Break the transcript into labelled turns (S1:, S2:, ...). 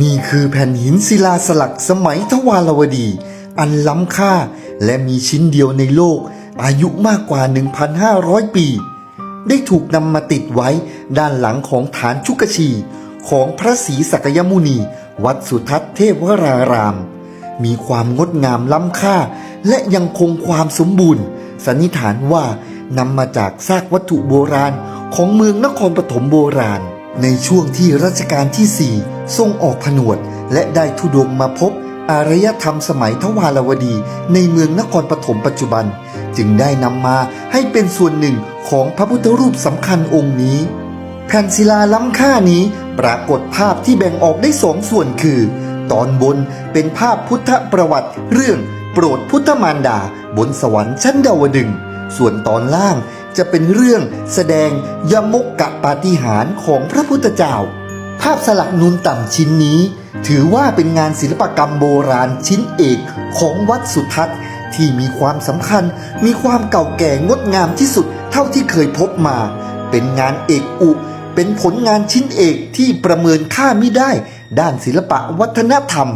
S1: นี่คือแผ่นหินศิลาสลักสมัยทวารวดี อันล้ำค่าและมีชิ้นเดียวในโลก อายุมากกว่า 1,500 ปี ได้ถูกนำมาติดไว้ด้านหลังของฐานชุกชี ของพระศรีสักยมุนี วัดสุทัศน์เทพวราราม มีความงดงามล้ำค่า และยังคงความสมบูรณ์สันนิษฐานว่านำมาจากซากวัตถุโบราณของเมืองนครปฐมโบราณ ในช่วงที่รัชกาลที่ 4 ทรงออกผนวด และได้ทุดงมาพบอารยธรรมสมัยทวารวดีในเมืองนครปฐมปัจจุบัน จึงได้นำมาให้เป็นส่วนหนึ่งของพระพุทธรูปสำคัญองค์นี้ แผ่นศิลาล้ำค่านี้ปรากฏภาพที่แบ่งออกได้สองส่วนคือ ตอนบนเป็นภาพพุทธประวัติเรื่องโปรดพุทธมารดาบนสวรรค์ชั้นดาวดึงส์ส่วนตอนล่าง จะเป็นเรื่องแสดงยมกกะปาฏิหาริย์ของพระพุทธเจ้า ภาพสลักนูนต่ำชิ้นนี้ ถือว่าเป็นงานศิลปกรรมโบราณชิ้นเอกของวัดสุทัศน์ที่มีความสำคัญมีความเก่าแก่งดงามที่สุดเท่าที่เคยพบมา เป็นงานเอกอุ เป็นผลงานชิ้นเอกที่ประเมินค่าไม่ได้ ด้านศิลปะวัฒนธรรม